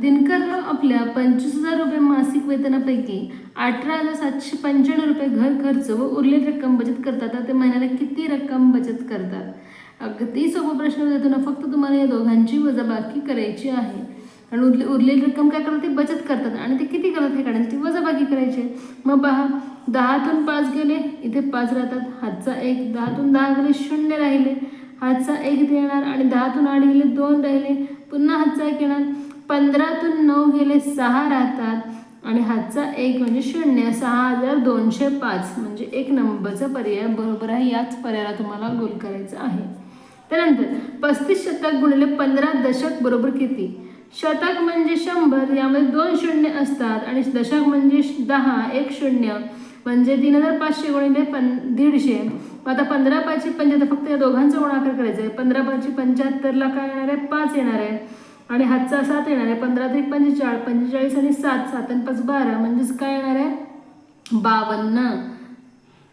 दिनकरनं आपल्या पंचवीस हजार रुपये मासिक वेतनापैकी अठरा हजार सातशे पंच्याण्णव रुपये घर खर्च व उरलेली रक्कम बचत करतात. तर ते महिन्याला किती रक्कम बचत करतात? अगदी सोपा प्रश्न देतो ना फक्त तुम्हाला या दोघांची वजाबाकी करायची आहे. आणि उरले उरलेली रक्कम काय करतात? ते बचत करतात. आणि ते किती करतात हे काढण्यासाठी वजाबाकी करायची. मग पहा दहातून पाच गेले इथे पाच राहतात. हातचा एक दहातून दहा गेले शून्य राहिले. हातचा एक येणार आणि दहातून आठ गेले दोन राहिले. पुन्हा हातचा एक येणार. पंधरातून नऊ गेले सहा राहतात आणि हातचा एक म्हणजे शून्य सहा हजार दोनशे पाच. म्हणजे एक नंबरचा पर्याय बरोबर आहे याच पर्यायाला तुम्हाला गोल करायचं आहे. त्यानंतर पस्तीस शतक गुणिले पंधरा दशक बरोबर किती? शतक म्हणजे शंभर यामध्ये दोन शून्य असतात आणि दशक म्हणजे श- दहा एक शून्य. म्हणजे तीन हजार पाचशे गुणिले पण दीडशे. मग आता पंधरा पाचशे पंच्याहत्तर फक्त या दोघांचा गुणाकार करायचा आहे. पंधरा पाचशे पंच्याहत्तरला काय येणार आहे? पाच येणार आहे. आणि हातचा सात येणार आहे. पंधरा ते पंचेचाळीस पंचेचाळीस आणि सात सात आणि पाच बारा. म्हणजेच काय येणार आहे? बावन्न.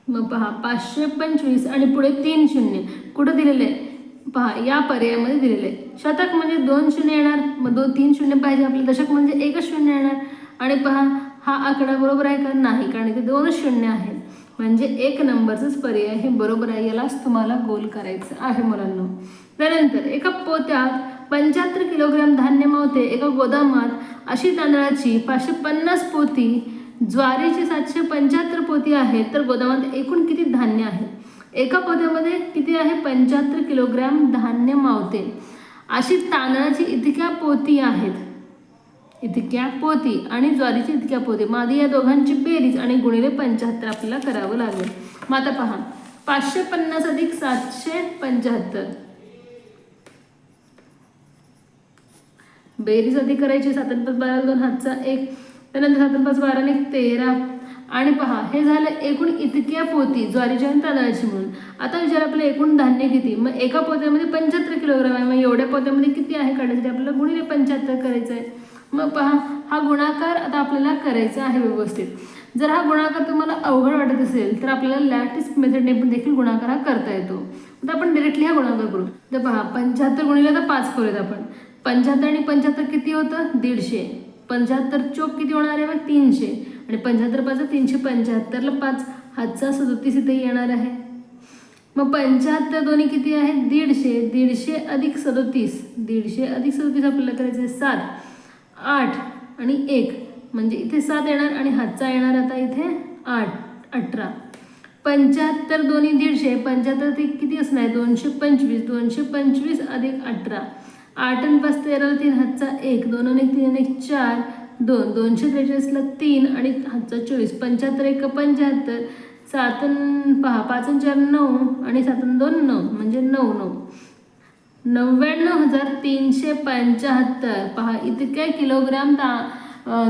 मग पहा पाचशे पंचवीस आणि पुढे तीन शून्य. कुठं दिलेले आहे? पहा या पर्यायामध्ये दिलेले आहे. शतक म्हणजे दोन शून्य येणार. मग दोन तीन शून्य पाहिजे आपले दशक म्हणजे एकच शून्य येणार. आणि पहा हा आकडा बरोबर आहे का? नाही कारण इथे दोनच शून्य आहेत. म्हणजे एक नंबरचाच पर्याय हे बरोबर आहे. यालाच तुम्हाला गोल करायचं आहे मुलांना. त्यानंतर एका पोत्यात पंच्याहत्तर किलोग्रॅम धान्य मावते एका गोदामात. अशी तांदळाची पाचशे पन्नास पोती ज्वारीची सातशे पंच्याहत्तर पोती आहेत तर गोदामात एकूण किती धान्य आहे? एका पोत्यामध्ये किती आहे? पंच्याहत्तर किलोग्रॅम धान्य मावते. अशी तांदळाची इतक्या पोती आहेत. इतक्या पोती आणि ज्वारीची इतक्या पोती. मादी या दोघांची बेरीज आणि गुणिले पंच्याहत्तर आपल्याला करावं लागेल. मग आता पहा. पाचशे पन्नास अधिक सातशे पंच्याहत्तर. बेरीज आधी करायची सातन पाच बारा दोन हातचा एक. त्यानंतर सातन पाच बाराने एक तेरा. आणि पहा हे झालं एकूण इतक्या पोती ज्वारीच्या आणि तांदळाची म्हणून. आता विचार आपलं एकूण धान्य किती? मग एका पोत्यामध्ये पंच्याहत्तर किलोग्राम आहे. मग एवढ्या पोत्यामध्ये किती आहे काढायसाठी? आपल्याला गुणिले पंच्याहत्तर करायचं आहे मग पहा हा गुणाकार आता आपल्याला करायचा आहे व्यवस्थित. जर हा गुणाकार तुम्हाला अवघड वाटत असेल तर आपल्याला लॅटिस मेथडने पण देखील गुणाकार हा करता येतो. आता आपण डिरेक्टली हा गुणाकार करू. तर पहा पंच्याहत्तर गुणिले आता पाच करूयात आपण. पंच्याहत्तर आणि पंच्याहत्तर किती होतं? दीडशे. पंच्याहत्तर चोक किती होणार आहे मग तीनशे. आणि पंच्याहत्तर पाच तीनशे पंच्याहत्तरला पाच. हातचा सदोतीस इथे येणार आहे. मग पंच्याहत्तर दोन्ही किती आहे? दीडशे. दीडशे अधिक सदोतीस. दीडशे अधिक सदोतीस आपल्याला करायचं आहे सात. आठ आणि एक. म्हणजे इथे सात येणार आणि हातचा येणार आता इथे आठ अठरा. पंच्याहत्तर दोन्ही दीडशे. पंच्याहत्तर ते किती असणार आहे? दोनशे पंचवीस. दोनशे पंचवीस अधिक अठरा. आठ आणि पाच तेरा तीन हातचा एक. दोन आणि एक तीन आणि एक चार. दोन. दोनशे त्रेचाळीसला तीन आणि हातचा चोवीस. पंच्याहत्तर एक पंच्याहत्तर. सातन पहा पाच आणि चार नऊ आणि सातन दोन नऊ. म्हणजे नऊ नऊ. नव्याण्णव हजार तीनशे पंच्याहत्तर. पहा इतके किलोग्राम दा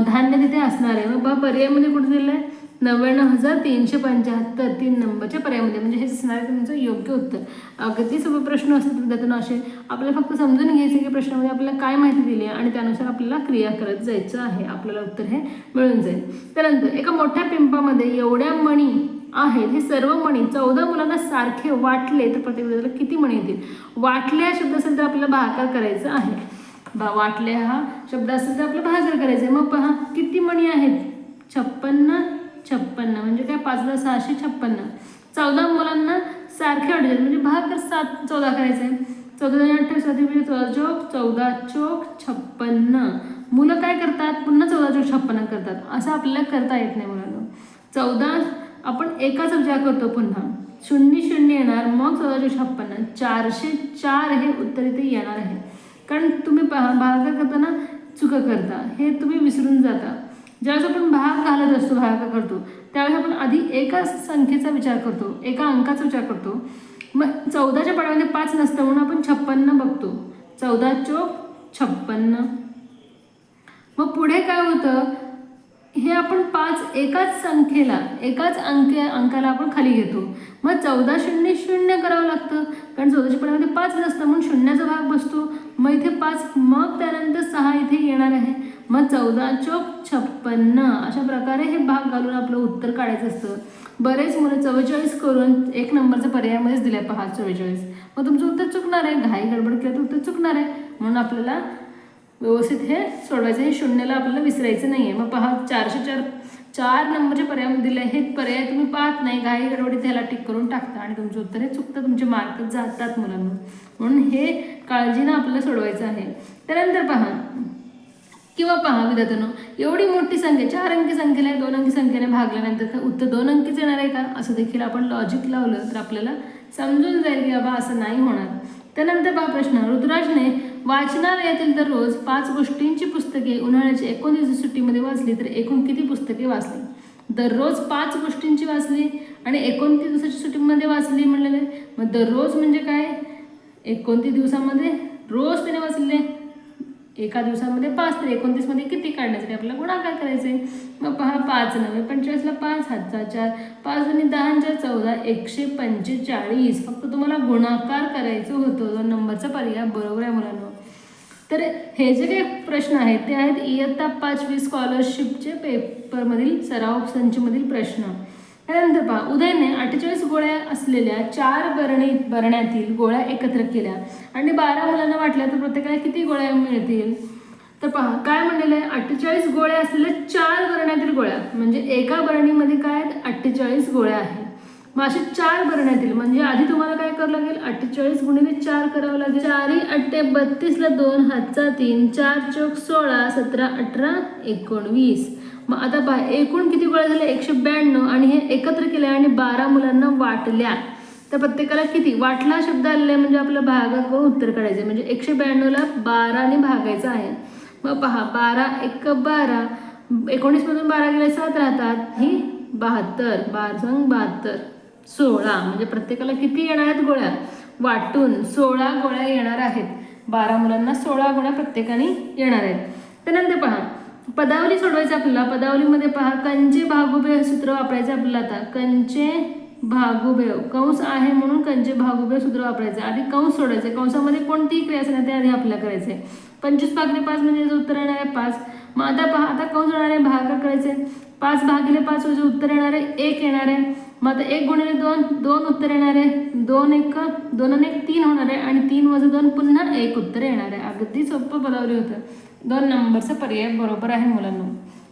धान्य तिथे असणार आहे. मग पहा पर्यायामध्ये म्हणजे कुठे दिलं आहे नव्याण्णव हजार तीनशे पंच्याहत्तर तीन नंबरच्या पर्यायामध्ये. म्हणजे हे असणार आहे तुमचं योग्य उत्तर. अगदी सोपे प्रश्न असतात त्यातून असे आपल्याला फक्त समजून घ्यायचे की प्रश्नामध्ये आपल्याला काय माहिती दिली आहे आणि त्यानुसार आपल्याला क्रिया करत जायचं आहे. आपल्याला उत्तर हे मिळून जाईल. त्यानंतर एका मोठ्या पिंपामध्ये एवढ्या मणी आहेत हे सर्व मणी चौदा मुलांना सारखे वाटले तर प्रत्येक विद्यार्थ्याला किती मणी येतील? वाटले हा शब्द असेल तर आपल्याला भाकार करायचा आहे. बा वाटले हा शब्द असेल तर आपल्याला भाकार करायचा आहे. मग पहा किती मणी आहेत? छप्पन्न छप्पन्न म्हणजे काय पाचला सहाशे छप्पन्न. चौदा मुलांना सारखे वाटायचे म्हणजे भागाकार सात चौदा करायचा. आहे चौदा आणि अठ्ठावीस म्हणजे चौदा चौक चौदा चौक छप्पन्न. मुलं काय करतात? पुन्हा चौदा चौक छप्पन्न करतात. असं आपल्याला करता येत नाही मुलांना. चौदा आपण एकाच विचार करतो पुन्हा. शून्य शून्य येणार मग चौदाशे छप्पन्न. चारशे चार हे उत्तर इथे येणार आहे. कारण तुम्ही पहा भागाकार करताना चुका करता. हे तुम्ही विसरून जाता. ज्यावेळेस आपण भाग घालत असतो भाग करतो त्यावेळेस आपण आधी एका संख्येचा विचार करतो एका अंकाचा विचार करतो. मग चौदाच्या पाड्यामध्ये पाच नसतं म्हणून आपण छप्पन्न बघतो. चौदा चोक छप्पन्न. मग पुढे काय होतं? हे आपण पाच एकाच संख्येला एकाच अंक अंकाला आपण खाली घेतो. मग चौदा शून्य शून्य करावं लागतं. कारण चौदाच्या पडामध्ये पाच नसतं म्हणून शून्याचा भाग बसतो. मग इथे पाच मग त्यानंतर सहा इथे येणार आहे. मग चौदा चौक छप्पन्न अशा प्रकारे हे भाग घालून आपलं उत्तर काढायचं असतं. बरेच मुलं चव्वेचाळीस करून एक नंबरचा पर्यायामध्येच दिलाय पहा चव्वेचाळीस. मग तुमचं उत्तर चुकणार आहे. घाई गडबड केलं तर उत्तर चुकणार आहे. म्हणून आपल्याला व्यवस्थित हे सोडवायचं हे शून्याला आपल्याला विसरायचं नाही आहे मग पहा चारशे चार चार नंबरच्या पर्यायामध्ये दिले हे पर्याय तुम्ही पाहत नाही. घाई गडबडीत त्याला टिक करून टाकता आणि तुमचं उत्तर हे चुकतं. तुमचे मार्क जातात मुलांना. म्हणून हे काळजीनं आपल्याला सोडवायचं आहे. त्यानंतर पहा किंवा पहा विद्यार्थ्यांनो एवढी मोठी संख्या चार अंकी संख्येला दोन अंकी संख्येने भागल्यानंतर उत्तर दोन अंकीच येणार आहे का? असं देखील आपण लॉजिक लावलं तर आपल्याला समजून जाईल की बाबा असं नाही होणार. त्यानंतर पहा प्रश्न ऋतुराजने वाचनालयातील दररोज पाच गोष्टींची पुस्तके उन्हाळ्याच्या एकोणीस सुट्टीमध्ये वाचली तर एकूण किती पुस्तके वाचली? दररोज पाच गोष्टींची वाचली आणि एकोणतीस दिवसाच्या सुट्टीमध्ये वाचली म्हणलेलं. आहे मग दररोज म्हणजे काय? एकोणतीस दिवसामध्ये रोज त्याने वाचलेले एका दिवसामध्ये पाच तर एकोणतीसमध्ये किती काढण्यासाठी आपल्याला गुणाकार करायचे? मग पहा पाच नव्हे पंचेचाळीसला पाच हातचा चार पाच आणि दहाच्या चौदा एकशे पंचेचाळीस. फक्त तुम्हाला गुणाकार करायचं होतं. दोन नंबरचा पर्याय बरोबर आहे मुलांना. तर हे जे काही प्रश्न आहेत ते आहेत इयत्ता पाचवी स्कॉलरशिपचे पेपरमधील सराव संचमधील प्रश्न. त्यानंतर पहा उदयने अठ्ठेचाळीस गोळ्या असलेल्या चार बरणी बरण्यातील गोळ्या एकत्र केल्या. आणि बारा मुलांना वाटल्या तर प्रत्येकाला किती गोळ्या मिळतील? तर पहा काय म्हणलेलं आहे अठ्ठेचाळीस गोळ्या असलेल्या चार बरण्यातील गोळ्या. म्हणजे एका बरणीमध्ये काय आहेत? अठ्ठेचाळीस गोळ्या आहेत. मग असे चार बरण्यातील म्हणजे आधी तुम्हाला काय करावं लागेल? अठ्ठेचाळीस गुणिले चार करावं लागेल. चारी अठ्ठे बत्तीसला दोन हातचा तीन चार चौक सोळा सतरा अठरा एकोणवीस. मग आता बा एकूण किती गोळ्या झाल्या? एकशे ब्याण्णव आणि हे एकत्र केल्या आणि बारा मुलांना वाटल्या. तर प्रत्येकाला किती? वाटला शब्द आलेला आहे म्हणजे आपलं भागात व उत्तर काढायचं म्हणजे एकशे ब्याण्णवला बाराने भागायचं आहे. मग पहा बारा एक बारा. एकोणीसमधून बारा गेले सात राहतात. ही बहात्तर. बार बहात्तर. सोळा. म्हणजे प्रत्येकाला किती येणार आहेत गोळ्या? वाटून सोळा गोळ्या येणार आहेत. बारा मुलांना सोळा गोळ्या प्रत्येकाने येणार आहेत. त्यानंतर पहा पदावली सोडवायचं आपल्याला. पदावलीमध्ये पहा कंचे भागुबे सूत्र वापरायचं आपल्याला आता. कंचे भागुबे कंस आहे म्हणून कंचे भागुबे सूत्र वापरायचं. आधी कंस सोडायचं. कंसामध्ये कोणतीही क्रिया असेल ते आधी आपल्याला करायचे. पंचवीस भागले पाच म्हणजे उत्तर येणार आहे पाच. मग आता पहा आता कंस होणार आहे करायचे? पाच भागिले पाच म्हणजे उत्तर येणार आहे एक येणार. आहे मग आता एक गुणिले दोन. दोन उत्तर येणार. आहे दोन एक दोन आणि एक तीन होणार. आहे आणि तीन वजा दोन पुन्हा एक उत्तर येणार. आहे अगदी सोपं पदावली होतं. दोन नंबरचा पर्याय बरोबर आहे मुलांना.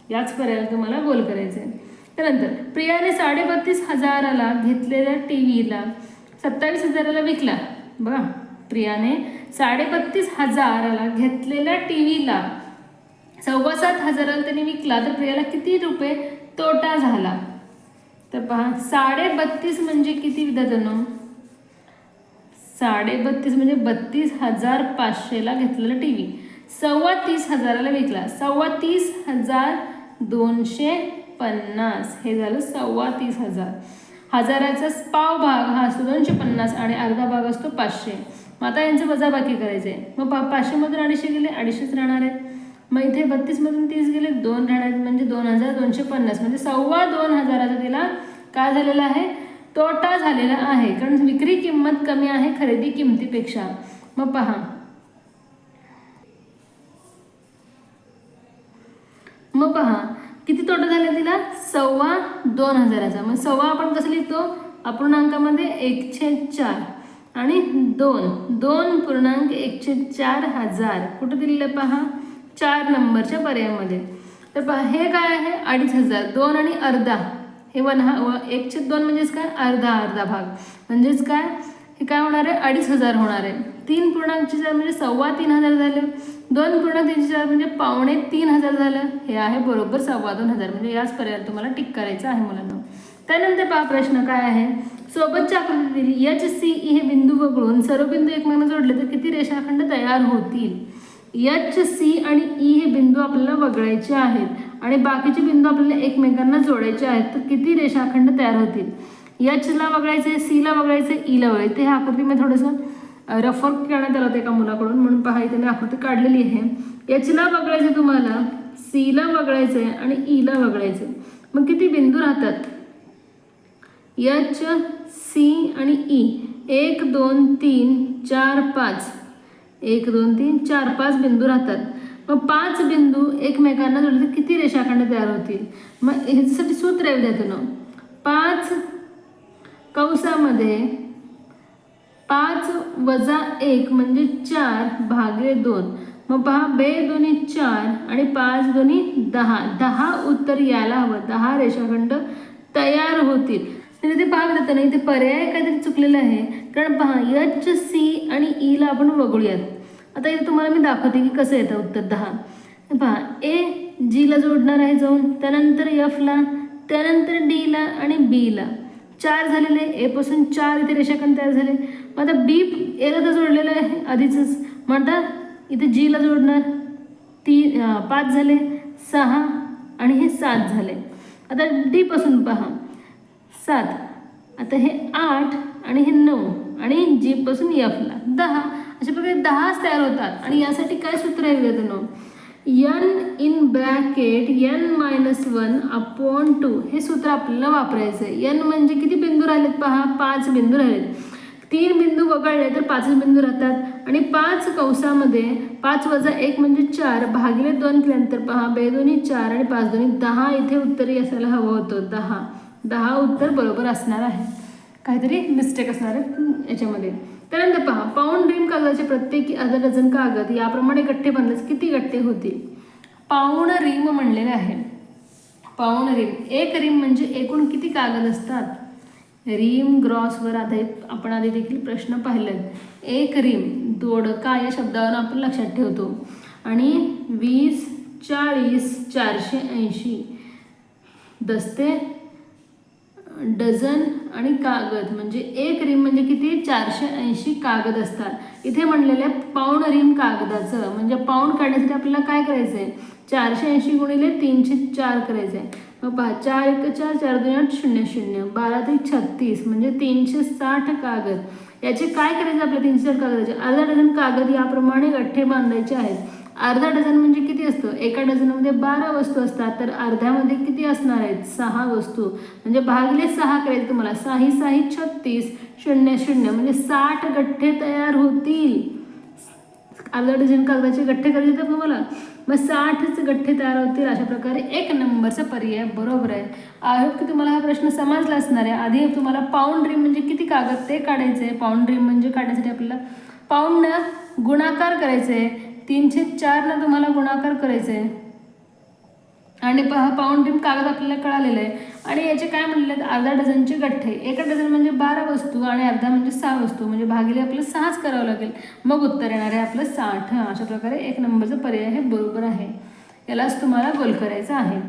याच पर्यायाला तुम्हाला गोल करायचं आहे त्यानंतर प्रियाने साडेबत्तीस हजाराला घेतलेल्या टी व्हीला सत्तावीस हजाराला विकला. बघा प्रियाने साडेबत्तीस हजाराला घेतलेल्या टी व्हीला सव्वा सात हजाराला त्यांनी विकला. तर प्रियाला किती रुपये तोटा झाला? तर पहा साडेबत्तीस म्हणजे किती विद्यार्थ्यांनो? साडेबत्तीस म्हणजे बत्तीस हजार पाचशेला घेतलेला टी व्ही सव्वा तीस हजाराला विकला. सव्वा तीस हजार दोनशे पन्नास. हे झालं सव्वा तीस हजार. हजाराचा पाव भाग हा असतो दोनशे पन्नास आणि अर्धा भाग असतो पाचशे. मग आता यांचं वजाबाकी करायचं आहे मग पा पाचशेमधून अडीचशे गेले अडीचशेच राहणार आहेत. मग इथे बत्तीसमधून तीस गेले दोन राहणार आहेत. म्हणजे दोन हजार दोनशे पन्नास. म्हणजे सव्वा दोन हजाराचा तिला काय झालेला आहे? तोटा झालेला आहे. कारण विक्री किंमत कमी आहे खरेदी किमतीपेक्षा. मग पहा. मग पहा किती तोटा झाला तिला? सव्वा दोन हजाराचा. मग सव्वा आपण कसं लिहितो? अपूर्णांकामध्ये एकशे चार. आणि दोन. दोन पूर्णांक एकशे चार हजार. कुठं दिलेलं पहा? चार नंबरच्या पर्यायामध्ये. तर पहा हे काय आहे? अडीच हजार. दोन आणि अर्धा. हे वन हा व एकशे दोन म्हणजेच काय? अर्धा अर्धा भाग. म्हणजेच काय? हे काय होणार आहे? अडीच हजार होणार आहे. तीन पूर्णांकचे चार म्हणजे सव्वा तीन हजार झाले दोन पूर्णांक तीनशे चार म्हणजे पावणे तीन हजार झालं हे आहे बरोबर सव्वा दोन हजार. म्हणजे याच पर्याय तुम्हाला टिक करायचं आहे मुलांना. त्यानंतर पहा प्रश्न काय आहे? सोबतच्या आकृतीतील एच सी ई हे बिंदू वगळून सर्व बिंदू एकमेकांना जोडले तर किती रेषाखंड तयार होतील? एच सी आणि ई हे बिंदू आपल्याला वगळायचे आहेत आणि बाकीचे बिंदू आपल्याला एकमेकांना जोडायचे आहेत तर किती रेषाखंड तयार होतील? एचला आहे सीला वगळायचं आहे ईला वगळायचं हे e आकृती मी थोडंसं रफर करण्यात आलं होतं एका मुलाकडून. म्हणून पहा इथे मी आकृती काढलेली आहे. एचला वगळायचं तुम्हाला सीला वगळायचं आहे आणि e ईला वगळायचं आहे. मग किती बिंदू राहतात? एच सी आणि ई एक दोन तीन चार पाच. एक दोन तीन चार पाच बिंदू राहतात. मग पाच बिंदू एकमेकांना जोडले तर किती रेषाखंड तयार होतील? मग ह्याच्यासाठी सूत्र आहे विद्यार्थ्यानं पाच कंसामध्ये पाच वजा एक म्हणजे चार भागे दोन. मग पहा बे दोन्ही चार आणि पाच दोन्ही दहा. दहा उत्तर यायला हवं. दहा रेषाखंड तयार होतील. तर इथे पाहावं लागतं ना इथे पर्याय काहीतरी चुकलेला आहे. कारण पहा यच सी आणि ईला आपण वगळूयात. आता इथे तुम्हाला मी दाखवते की कसं येतं उत्तर दहा. पहा ए जीला जोडणार आहे जाऊन त्यानंतर यफला त्यानंतर डीला आणि बीला चार झालेले एपासून चार इथे रेषाखंड तयार झाले. मग आता बी एला तर जोडलेलं आहे आधीचंच. मग आता इथे जीला जोडणार. तीन पाच झाले. सहा आणि हे सात झाले. आता डीपासून पहा. सात. आता हे आठ आणि हे नऊ आणि जीपासून एफला दहा. अशा प्रकारे दहाच तयार होतात. आणि यासाठी काय सूत्र आहे वेदनो n in bracket n minus one upon two हे सूत्र आपल्याला वापरायचं आहे यन म्हणजे किती बिंदू राहिलेत पहा? पाच बिंदू राहिलेत. तीन बिंदू वगळले तर पाचच बिंदू राहतात. आणि पाच कंसामध्ये पाच वजा एक म्हणजे चार भागिले दोन केल्यानंतर पहा बे दोन्ही चार आणि पाच दोन्ही दहा. इथे उत्तरी असायला हवं होतं. दहा. दहा उत्तर बरोबर असणार आहे. काहीतरी मिस्टेक असणार आहे याच्यामध्ये. त्यानंतर पहा पाऊंड ड्रीम कागदाचे प्रत्येकी अर्धा डझन कागद याप्रमाणे गठ्ठे बांधल्यास किती गठ्ठे होतील? पाऊण रिम म्हणलेले आहे. पाऊण रिम एक रिम म्हणजे एकूण किती कागद असतात? रिम ग्रॉसवर आधारित आपण आधी देखील प्रश्न पाहिलेत. एक रिम दोडका या शब्दावर आपण लक्षात ठेवतो. आणि वीस चाळीस चारशे ऐंशी दस्ते डझन आणि कागद म्हणजे एक रिम म्हणजे किती? चारशे ऐंशी कागद असतात. इथे म्हणलेले पाऊण रिम कागदाचं म्हणजे पाऊण काढण्यासाठी आपल्याला काय करायचं आहे चारशे ऐंशी गुणिले तीनशे चार करायचं आहे मग पहा चार एक चार चार दोन आठ शून्य शून्य. बारा ते छत्तीस म्हणजे तीनशे साठ कागद. याचे काय करायचं आपल्या तीनशे साठ कागदाचे? अर्धा डझन कागद याप्रमाणे गठ्ठे बांधायचे आहेत. अर्धा डझन म्हणजे किती असतं? एका डझनमध्ये बारा वस्तू असतात तर अर्ध्यामध्ये किती असणार आहेत? सहा वस्तू. म्हणजे भागले सहा करायचे तुम्हाला. साही साही छत्तीस. शून्य शून्य. म्हणजे साठ गठ्ठे तयार होतील. अर्धा डझन कागदाचे गठ्ठे करायचे तर तुम्हाला? मग साठच गठ्ठे तयार होतील. अशा प्रकारे एक नंबरचा पर्याय बरोबर आहे. आय होप की तुम्हाला हा प्रश्न समजला असणार आहे. आधी तुम्हाला पाऊंड ड्रीम म्हणजे किती कागद ते काढायचे आहे? पाऊंड ड्रीम म्हणजे काढण्यासाठी आपल्याला पाऊंडनं गुणाकार करायचे आहे. तीनशे चारनं तुम्हाला गुणाकार करायचं आहे आणि पहा पाऊंड ड्रीम कागद आपल्याला कळालेलं आहे. आणि याचे काय म्हणले अर्धा डझनचे गठ्ठे. एका डझन म्हणजे बारा वस्तू आणि अर्धा म्हणजे सहा वस्तू. म्हणजे भागिले आपलं सहाच करावं लागेल. मग उत्तर येणार आहे आपलं साठ. अशा प्रकारे एक नंबरचा पर्याय हे बरोबर आहे. यालाच तुम्हाला गोल करायचं आहे.